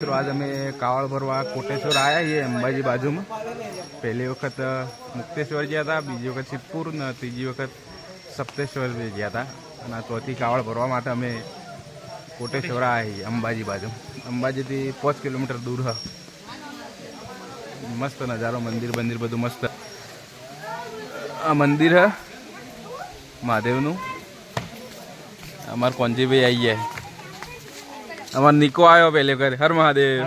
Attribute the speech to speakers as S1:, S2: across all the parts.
S1: મિત્રો, આજ અમે કાવળ ભરવા કોટેશ્વર આવ્યા છીએ અંબાજી બાજુમાં. પહેલી વખત મુક્તેશ્વર ગયા હતા, બીજી વખત સિદ્ધપુર ને ત્રીજી વખત સપ્તેશ્વર ગયા હતા. અને ચોથી કાવળ ભરવા માટે અમે કોટેશ્વર આવ્યા છીએ અંબાજી બાજુ. અંબાજીથી પાંચ કિલોમીટર દૂર હ. મસ્ત નજારો, મંદિર બંદિર બધું મસ્ત. આ મંદિર હ, મહાદેવનું. અમારા કોંજીભાઈ આવી ગયા અમાર નિકો આવ્યો પેલી વખત હર મહાદેવ.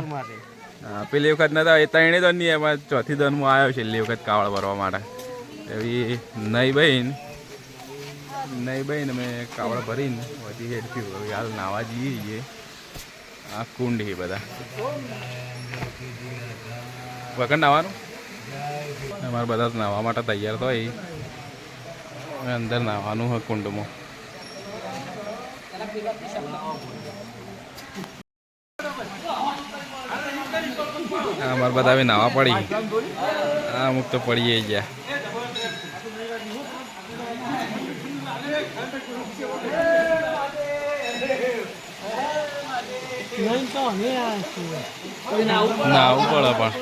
S1: હા પેલી વખત નતા એ ત્રણે દન નહીં એમાં ચોથી દન હું આવ્યો છેલ્લી વખત કાવળ ભરવા માટે. એવી નહીં બહેન નહીં બહેન અમે કાવળ ભરીને વધી હવે હાલ નાવા જઈએ છીએ. આ કુંડ છે બધા. વખત નાવાનું? અમારે બધા નાવા માટે તૈયાર તો અંદર નાવાનું હોય કુંડમાં. અમારે બધા હવે નાવા પડી. આ અમુક તો પડીએ ગયા. નાવું પડે પણ.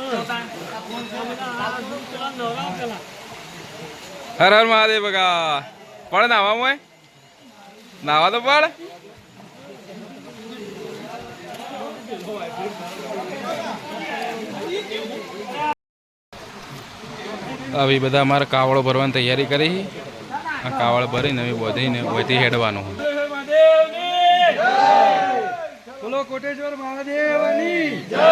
S1: હર હર મહાદેવ બગા પણ નાવા મોય. નાવા તો પડ. આવી બધા અમારે કાવળો ભરવાની તૈયારી કરી. આ કાવળ ભરીને હવે વધીને વધી હેડવાનું
S2: બોલો કોટેશ્વર મહાદેવની! જય!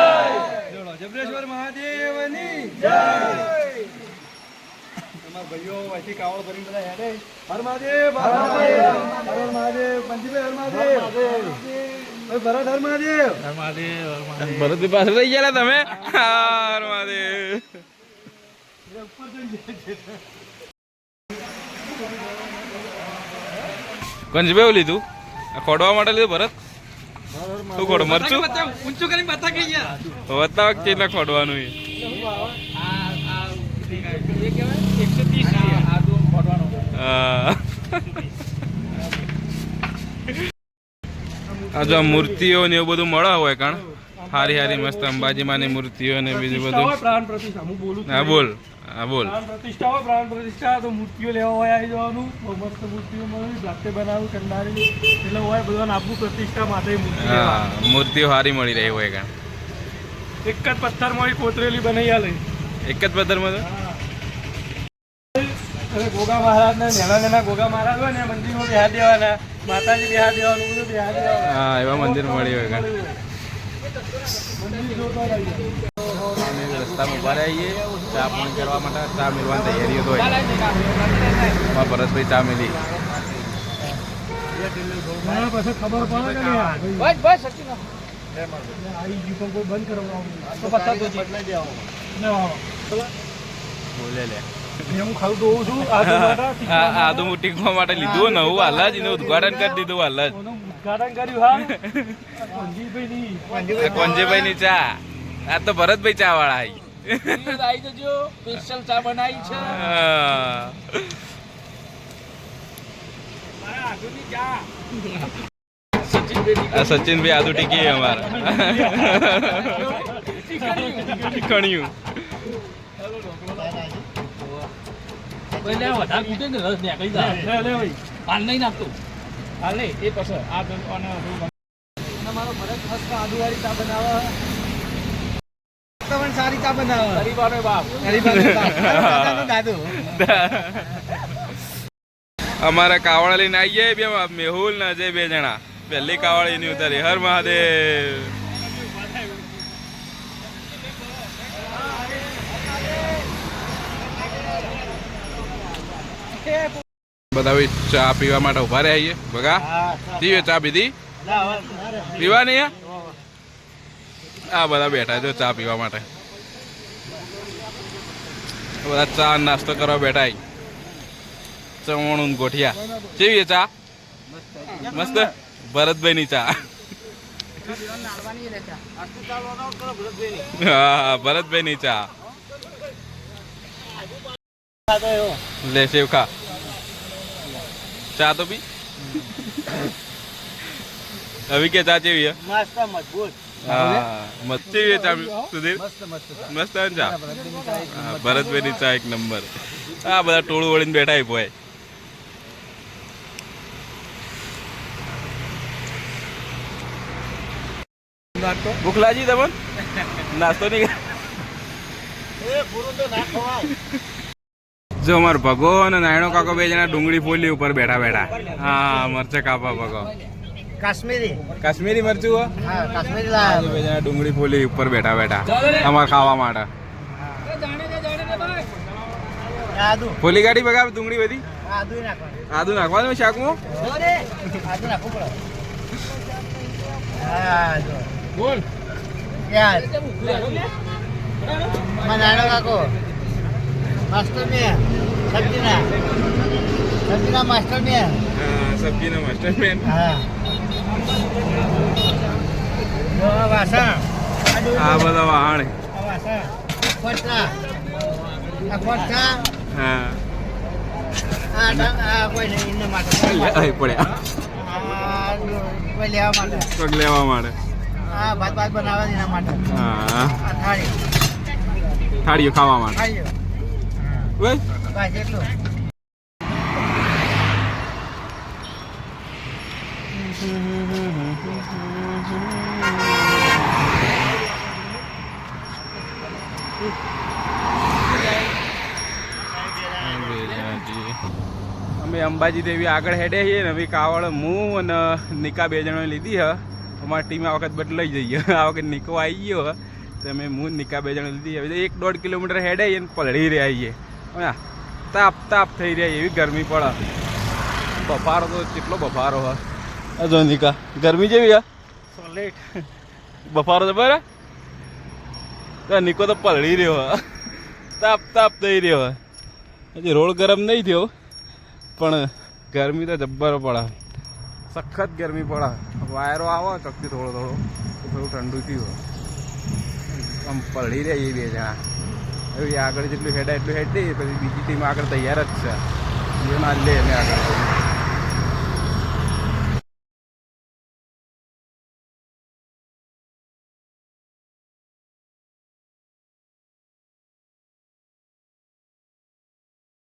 S2: જબરેશ્વર મહાદેવની! જય! તમારા ભાઈઓ અહીંથી કાવળ ભરીને બધા હેડે. હર મહાદેવ હર મહાદેવ હર મહાદેવ પંજીભાઈ હર મહાદેવ.
S1: ભરતભાઈ પાસે રહી ગયા તમે? મહાદેવ. કંજભાઈ લીધું? ખોડવા માટે લીધું ભરત? શું ખોડો? મરચું?
S2: ઊંચું કરીને બતા કે યાર
S1: બતાવ કેટલા ખોડવાનું એ ત્રીસ આ જો આ મૂર્તિઓ ને એવું બધું મળે હોય કારણ હારી હારી મસ્ત અંબાજીમાંની મૂર્તિઓ ને બીજું બધું.
S2: પ્રાણ પ્રતિષ્ઠા હું બોલું
S1: હા બોલ. હા બોલ.
S2: પ્રાણ પ્રતિષ્ઠા હોય પ્રાણ પ્રતિષ્ઠા તો મૂર્તિઓ લેવા હોય આવી જવાનું. બહુ મસ્ત મૂર્તિઓ મળે જાતે બનાવું કંડારી. એટલે હોય બધાને આપવું પ્રતિષ્ઠા માટે
S1: હા મૂર્તિઓ હારી મળી રહી હોય કારણ.
S2: એક જ પથ્થરમાં એ કોતરેલી બનાવી આલે.
S1: એક જ પથ્થરમાં તો?
S2: ગોગા મહારાજ ને નાના નાના ગોગા મહારાજ હોય ને મંદિરમાં બેહા દેવાના. માતાજી બિહાર દેવાનું બધું બિહાર દેવાનું
S1: હા એવા મંદિર મળી હોય અમે રસ્તામાં ઊભા રહીએ. ચા પણ કરવા માટે ચા મેળવાની તૈયારીઓ તો હોય. ભરતભાઈ ચા મેલી.
S2: મને પછી ખબર પડે કે બસ બસ આવી ગયું કોઈ બંધ કરવાનું તો પત્તા બદલાઈ દેવાનું
S1: બોલે લે.
S2: હું ખાલું તો છું આ
S1: આ આ તો હું ટીકવા માટે લીધું નવું હાલ જ એનું ઉદઘાટન કરી દીધું હાલ જ.
S2: ની
S1: કોંજીભાઈ ની ચા. આ તો ભરતભાઈ ચા વાળા આવી
S2: ચા બનાવી છે.
S1: સચિનભાઈ આદુ ટીકી અમારા. કણિયું
S2: લે લે ભાઈ. હાલ નહીં નાખતો. હાલ નહીં એ પછી આ તો- આને બધું બન- મારો ભરત મસ્ત આદુવાળી ચા બનાવે. તમને સારી ચા બનાવે. ગરીબાનો બાપ. ગરીબાનો દાદુ.
S1: અમારા કાવડા લઈને આવીએ બે મેહુલ ને અજય બે જણા. પહેલી કાવડ એની ઉતારી. હર મહાદેવ. બધા ચા પીવા માટે ઊભા રહ્યા છીએ. બગા, પીવે ચા પીધી પીવા નહીં આ બધા બેઠા છે ચા પીવા માટે. બધા ચા નાસ્તો કરવા બેઠા ચવણું ગોઠિયા. કેવી ચા? મસ્ત. ભરતભાઈ ની ચા. હા ભરતભાઈ ની ચા. લે, સેવ ખા. ચા તો પી. અભી કે ચા ચેવી
S2: મસ્ત મજબૂત.
S1: હા મસ્ત ચા સુધીર?
S3: મસ્ત મસ્ત.
S1: છે ને ચા?
S3: ચા એક
S1: ચા નંબર. આ બધા ટોળું વળીને બેઠા ભાઈ. ભૂખ લાગી તમને? નાસ્તો નહીં
S3: એ પૂરું તો ના ખવાય.
S1: જો અમાર ભગો અને નાયણો કાકો બે જણા ડુંગળી ફોલી ઉપર બેઠા બેઠા. હા મરચે કાપા ભગો.
S3: કાશ્મીરી.
S1: કાશ્મીરી મરચું હા?
S3: કાશ્મીરી
S1: આ બે જણા ડુંગળી ફોલી ઉપર બેઠા બેઠા. અમાર ખાવા માટે. ફોલી ગાડી બગા ડુંગળી બધી?
S3: આદુ નાખવાનું.
S1: આદુ નાખવાનું શાકમાં?
S3: આદુ નાખવું પડે. બોલ. યાર મનાડો કાકો. માસ્ટર મે સબ્જીના. સબ્જીના માસ્ટર મે
S1: હા સબ્જીનો માસ્ટર પેન
S3: હા વાસણ.
S1: આ બધા વાહણ.
S3: વાસણ. કોટલા આ કોટલા
S1: હા.
S3: આ કોઈ નહીં માટે.
S1: પડ્યા.
S3: કોઈ લેવા માટે.
S1: પગ લેવા માટે.
S3: આ ભાત ભાત બનાવવા એના માટે.
S1: હા. થાળીઓ ખાવા માટે. અમે અંબાજી દેવી આગળ હેડે છીએ ને, હવે કાવડ હું અને નિકા બે જણા લીધી હ. અમારી ટીમ આ વખત બદલાઈ જઈએ. આ વખત નિકો આવી ગયો તો અમે હું નિકા બે જણા લીધી હવે એક દોઢ કિલોમીટર હેડે ને પલળી રહ્યા છીએ. તાપ તાપ થઈ રહ્યા એવી ગરમી પડે. બફારો તો કેટલો બફારો હોય આ નિકા ગરમી જેવી હા? સોલેટ બફારો તો બરાબર તો નિકો તો પલળી રહ્યો તાપ તાપ થઈ રહ્યો હોય હજી રોડ ગરમ નહીં થયો પણ ગરમી તો જબ્બર પડે. સખત ગરમી પડે. વાયરો આવો ચકતી થોડો થોડો. તો થોડું ઠંડુ થયું. આમ પલળી રહે બે જણા. હવે આગળ જેટલું હેડાય એટલું હેડ પછી બીજી ટીમ આગળ તૈયાર જ છે. એ ના લે એને આગળ.